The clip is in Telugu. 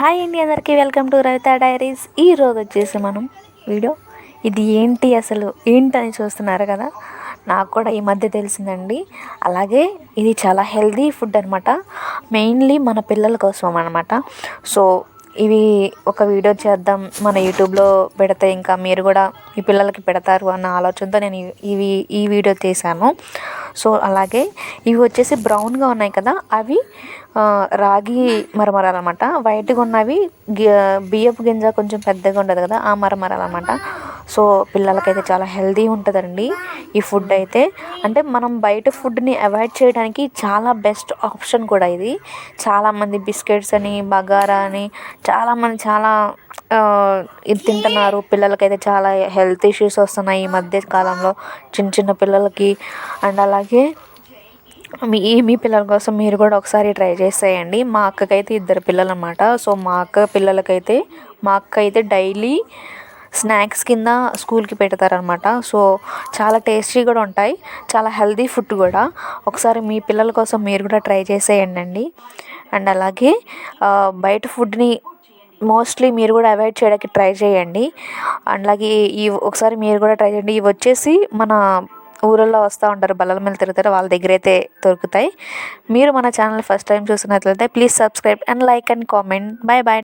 హాయ్ అండి అందరికీ వెల్కమ్ టు రవిత డైరీస్. ఈ రోజు వచ్చేసి మనం వీడియో. ఇది ఏంటి అసలు ఏంటని చూస్తున్నారు కదా? నాకు కూడా ఈ మధ్య తెలిసిందండి. అలాగే ఇది చాలా హెల్దీ ఫుడ్ అనమాట మెయిన్లీ మన పిల్లల కోసం అనమాట సో ఇవి ఒక వీడియో చేద్దాం. మన యూట్యూబ్లో పెడితే ఇంకా మీరు కూడా మీ పిల్లలకి పెడతారు అన్న ఆలోచనతో నేను ఇవి ఈ వీడియో తీశాను. సో అలాగే ఇవి వచ్చేసి బ్రౌన్గా ఉన్నాయి కదా అవి రాగి మరమరాలు అనమాట వైట్గా ఉన్నవి బియ్యపు గింజ కొంచెం పెద్దగా ఉండదు కదా ఆ మరమరాలు అనమాట సో పిల్లలకైతే చాలా హెల్దీ ఉంటుందండి ఈ ఫుడ్ అయితే. అంటే మనం బయట ఫుడ్ని అవాయిడ్ చేయడానికి చాలా బెస్ట్ ఆప్షన్ కూడా ఇది. చాలామంది బిస్కెట్స్ అని బగారా అని చాలామంది చాలా ఇది తింటున్నారు. పిల్లలకైతే చాలా హెల్త్ ఇష్యూస్ వస్తున్నాయి ఈ మధ్య కాలంలో. చిన్న చిన్న పిల్లలకి అండ్ అలాగే మీ మీ పిల్లల కోసం మీరు కూడా ఒకసారి ట్రై చేసేయండి. మా అక్కకైతే ఇద్దరు పిల్లలు అనమాట సో మా అక్క పిల్లలకైతే మా అక్క అయితే డైలీ స్నాక్స్ కింద స్కూల్కి పెడతారనమాట సో చాలా టేస్టీ కూడా ఉంటాయి. చాలా హెల్దీ ఫుడ్ కూడా. ఒకసారి మీ పిల్లల కోసం మీరు కూడా ట్రై చేసేయండి అండ్ అలాగే బయట ఫుడ్ని మోస్ట్లీ మీరు కూడా అవాయిడ్ చేయడానికి ట్రై చేయండి. అండ్ అలాగే ఈ ఒకసారి మీరు కూడా ట్రై చేయండి. ఇవి వచ్చేసి మన ఊళ్ళో వస్తూ ఉంటారు. బల్లల మీద తిరుగుతారు. వాళ్ళ దగ్గర అయితే దొరుకుతాయి. మీరు మన ఛానల్ ఫస్ట్ టైం చూసినట్లయితే please subscribe and like and comment. Bye bye